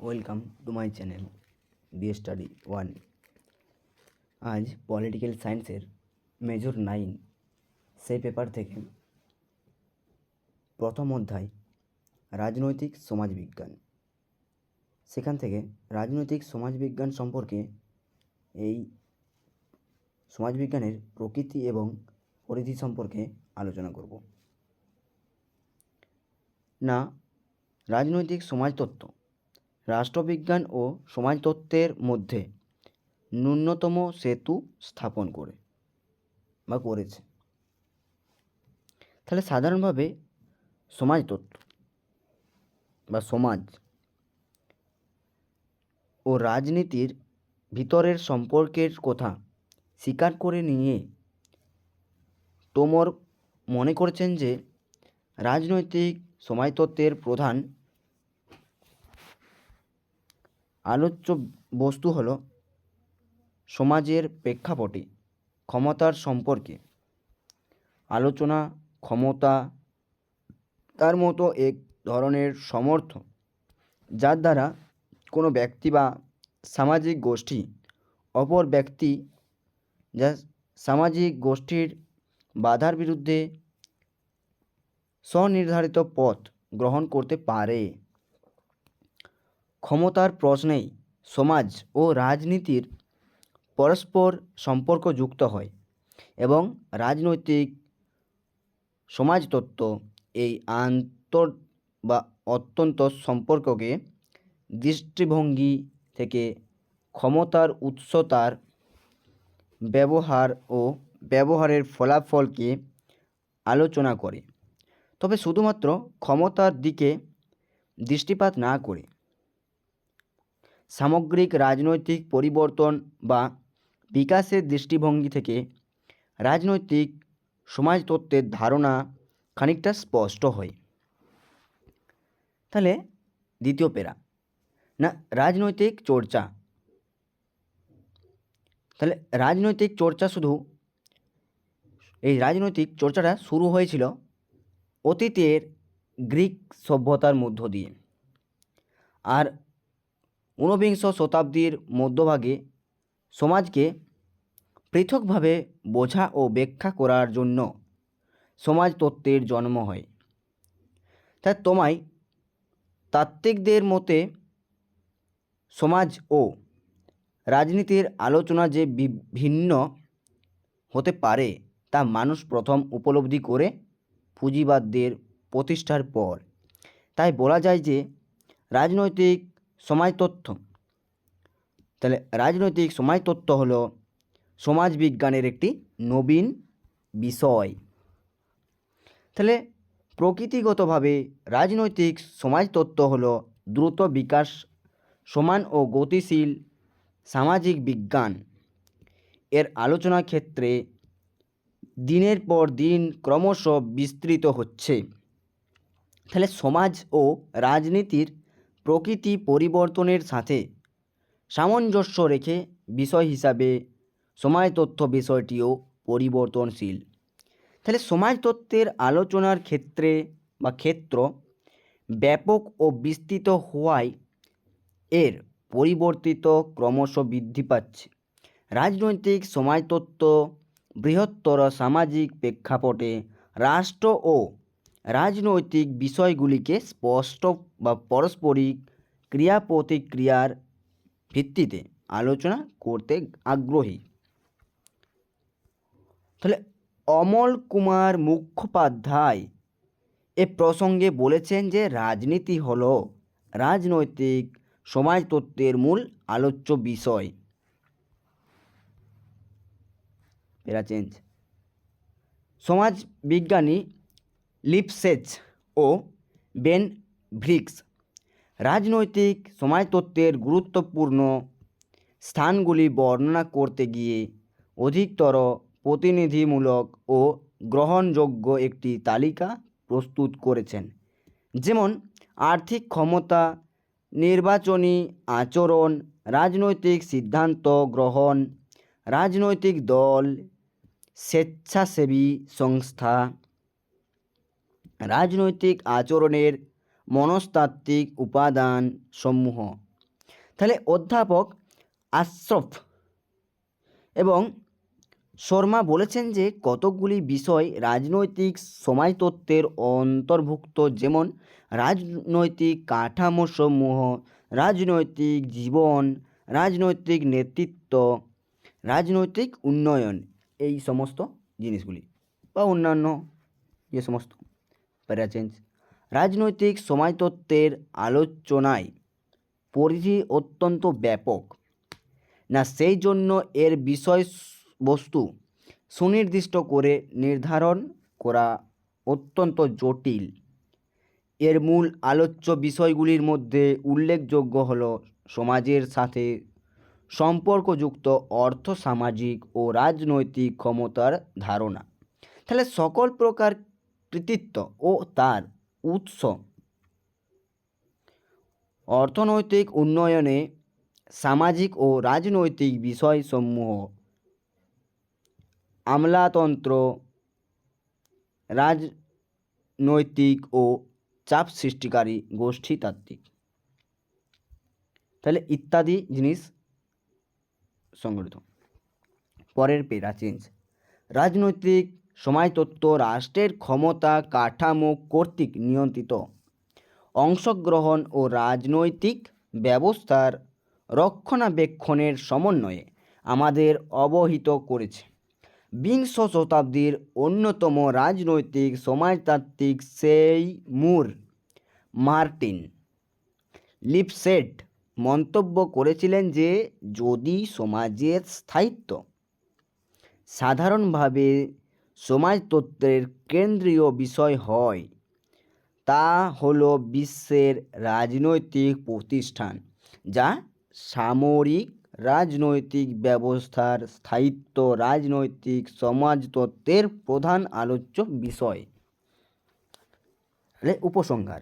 Welcome to my channel B study one. আজ political সায়েন্সের major nine, সেই paper থেকে প্রথম অধ্যায়, রাজনৈতিক সমাজবিজ্ঞান। সেখান থেকে রাজনৈতিক সমাজবিজ্ঞান সম্পর্কে এই সমাজবিজ্ঞানের প্রকৃতি এবং পরিধি সম্পর্কে আলোচনা করব। না, রাজনৈতিক সমাজতত্ত্ব রাষ্ট্রবিজ্ঞান ও সমাজতত্ত্বের মধ্যে ন্যূনতম সেতু স্থাপন করে বা করেছে। তাহলে সাধারণভাবে সমাজতত্ত্ব বা সমাজ ও রাজনীতির ভিতরের সম্পর্কের কথা স্বীকার করে নিয়ে তোমর মনে করছেন যে, রাজনৈতিক সমাজতত্ত্বের প্রধান আলোচ্য বস্তু হল সমাজের প্রেক্ষাপটে ক্ষমতার সম্পর্কে। আলোচনা, ক্ষমতা, তার মতো এক ধরনের সমর্থ যার দ্বারা কোনো ব্যক্তি বা সামাজিক গোষ্ঠী, অপর ব্যক্তি যা সামাজিক গোষ্ঠীর বাধার বিরুদ্ধে স্বনির্ধারিত পথ গ্রহণ করতে পারে। ক্ষমতার প্রশ্নেই সমাজ ও রাজনীতির পরস্পর সম্পর্ক যুক্ত হয় এবং রাজনৈতিক সমাজতত্ত্ব এই আন্তর, বা অত্যন্ত সম্পর্ককে দৃষ্টিভঙ্গি থেকে ক্ষমতার উৎসতার ব্যবহার ও ব্যবহারের ফলাফলকে আলোচনা করে। তবে শুধুমাত্র ক্ষমতার দিকে দৃষ্টিপাত না করে সামগ্রিক রাজনৈতিক পরিবর্তন বা বিকাশের দৃষ্টিভঙ্গি থেকে রাজনৈতিক সমাজতত্ত্বের ধারণা খানিকটা স্পষ্ট হয়। তাহলে দ্বিতীয় পেরা না, রাজনৈতিক চর্চা। তাহলে রাজনৈতিক চর্চা শুধু, এই রাজনৈতিক চর্চাটা শুরু হয়েছিল অতীতের গ্রিক সভ্যতার মধ্য দিয়ে। আর ঊনবিংশ শতাব্দীর মধ্যভাগে সমাজকে পৃথকভাবে বোঝা ও ব্যাখ্যা করার জন্য সমাজতত্ত্বের জন্ম হয়। তাই তোমায় তাত্ত্বিকদের মতে সমাজ ও রাজনীতির আলোচনা যে ভিন্ন হতে পারে, তা মানুষ প্রথম উপলব্ধি করে পুঁজিবাদদের প্রতিষ্ঠার পর। তাই বলা যায় যে রাজনৈতিক সমাজতত্ত্ব। তাহলে রাজনৈতিক সমাজতত্ত্ব হলো সমাজবিজ্ঞানের একটি নবীন বিষয়। তাহলে প্রকৃতিগতভাবে রাজনৈতিক সমাজ সমাজতত্ত্ব হল দ্রুত বিকাশ, সমান ও গতিশীল সামাজিক বিজ্ঞান। এর আলোচনা ক্ষেত্রে দিনের পর দিন ক্রমশ বিস্তৃত হচ্ছে। তাহলে সমাজ ও রাজনীতির প্রকৃতি পরিবর্তনের সাথে সামঞ্জস্য রেখে বিষয় হিসাবে সমাজতত্ত্ব বিষয়টিও পরিবর্তনশীল। তাহলে সমাজতত্ত্বের আলোচনার ক্ষেত্রে বা ক্ষেত্র ব্যাপক ও বিস্তৃত হওয়ায় এর পরিবর্তিত ক্রমশ বৃদ্ধি পাচ্ছে। রাজনৈতিক সমাজতত্ত্ব বৃহত্তর সামাজিক প্রেক্ষাপটে রাষ্ট্র ও রাজনৈতিক বিষয়গুলিকে স্পষ্ট বা পারস্পরিক ক্রিয়া প্রতিক্রিয়ার ভিত্তিতে আলোচনা করতে আগ্রহী। তাহলে অমল কুমার মুখোপাধ্যায় এ প্রসঙ্গে বলেছেন যে রাজনীতি হল রাজনৈতিক সমাজতত্ত্বের মূল আলোচ্য বিষয়। পেরা চেঞ্জ সমাজ বিজ্ঞানী লিপসেচ ও বেন ভ্রিক্স রাজনৈতিক সমাজতত্ত্বের গুরুত্বপূর্ণ স্থানগুলি বর্ণনা করতে গিয়ে অধিকতর প্রতিনিধিমূলক ও গ্রহণযোগ্য একটি তালিকা প্রস্তুত করেছেন। যেমন, আর্থিক ক্ষমতা, নির্বাচনী আচরণ, রাজনৈতিক সিদ্ধান্ত গ্রহণ, রাজনৈতিক দল, স্বেচ্ছাসেবী সংস্থা রাজনৈতিক আচরণের মনস্তাত্ত্বিক উপাদান সমূহ। তাহলে অধ্যাপক আশরফ এবং শর্মা বলেছেন যে কতকগুলি বিষয় রাজনৈতিক সমাজতত্ত্বের অন্তর্ভুক্ত, যেমন রাজনৈতিক কাঠামোসমূহ রাজনৈতিক জীবন, রাজনৈতিক নেতৃত্ব, রাজনৈতিক উন্নয়ন, এই সমস্ত জিনিসগুলি বা অন্যান্য যে সমস্ত প্যারাচেঞ্জ রাজনৈতিক সমাজতত্ত্বের আলোচনায় পরিধি অত্যন্ত ব্যাপক। না, সেই জন্য এর বিষয়বস্তু সুনির্দিষ্ট করে নির্ধারণ করা অত্যন্ত জটিল। এর মূল আলোচ্য বিষয়গুলির মধ্যে উল্লেখযোগ্য হল সমাজের সাথে সম্পর্কযুক্ত অর্থ, সামাজিক ও রাজনৈতিক ক্ষমতার ধারণা। তাহলে সকল প্রকার কৃতিত্ব ও তার উৎস। অর্থনৈতিক উন্নয়নে সামাজিক ও রাজনৈতিক বিষয়সমূহ, আমলাতন্ত্র, রাজনৈতিক ও চাপ সৃষ্টিকারী গোষ্ঠীতাত্ত্বিক। তাহলে ইত্যাদি জিনিস সংগঠিত। পরের পেরা চেঞ্জ রাজনৈতিক সমাজতত্ত্ব রাষ্ট্রের ক্ষমতা, কাঠামো কর্তৃক নিয়ন্ত্রিত। অংশগ্রহণ ও রাজনৈতিক ব্যবস্থার রক্ষণাবেক্ষণের সমন্বয়ে আমাদের অবহিত করেছে। বিংশ শতাব্দীর অন্যতম রাজনৈতিক, সমাজতাত্ত্বিক সেই মুর, মার্টিন লিপসেট মন্তব্য করেছিলেন যে, যদি সমাজের স্থায়িত্ব সাধারণভাবে সমাজতত্ত্বের কেন্দ্রীয় বিষয় হয়। তা হলো বিশ্বের রাজনৈতিক প্রতিষ্ঠান, যা সামরিক রাজনৈতিক ব্যবস্থার স্থায়িত্ব, রাজনৈতিক সমাজতত্ত্বের প্রধান আলোচ্য বিষয়। তাহলে উপসংহার।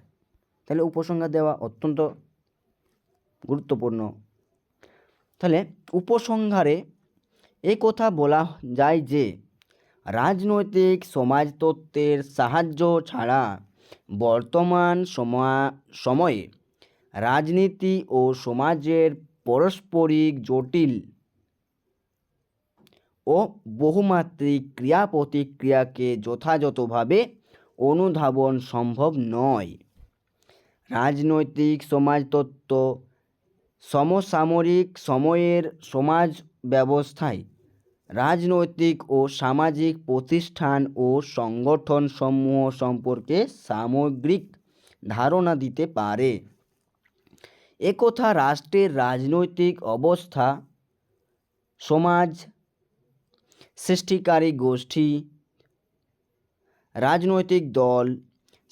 তাহলে উপসংহার দেওয়া অত্যন্ত গুরুত্বপূর্ণ। তাহলে উপসংহারে এই কথা বলা যায় যে রাজনৈতিক সমাজতত্ত্বের সাহায্য ছাড়া বর্তমান সমা- সময়ে রাজনীতি ও সমাজের পারস্পরিক জটিল ও বহুমাত্রিক ক্রিয়া প্রতিক্রিয়াকে যথাযথভাবে অনুধাবন সম্ভব নয়। রাজনৈতিক সমাজতত্ত্ব সমসাময়িক সময়ের সমাজ ব্যবস্থায় রাজনৈতিক ও সামাজিক প্রতিষ্ঠান ও সংগঠন সমূহ সম্পর্কে সামগ্রিক ধারণা দিতে পারে। একথা রাষ্ট্রের রাজনৈতিক অবস্থা, সমাজ সৃষ্টিকারী গোষ্ঠী, রাজনৈতিক দল,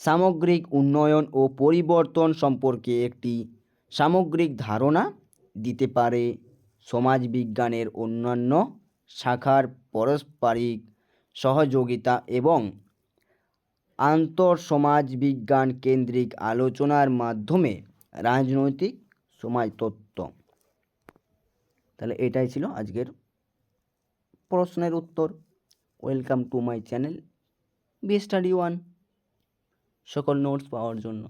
সামগ্রিক উন্নয়ন ও পরিবর্তন সম্পর্কে একটি সামগ্রিক ধারণা দিতে পারে। সমাজবিজ্ঞানের অন্যান্য শাখার পারস্পরিক সহযোগিতা এবং আন্তঃসমাজ বিজ্ঞান কেন্দ্রিক আলোচনার মাধ্যমে রাজনৈতিক সমাজতত্ত্ব। তাহলে এটাই ছিল আজকের প্রশ্নের উত্তর। Welcome to my channel B study one সকল নোটস পাওয়ার জন্য।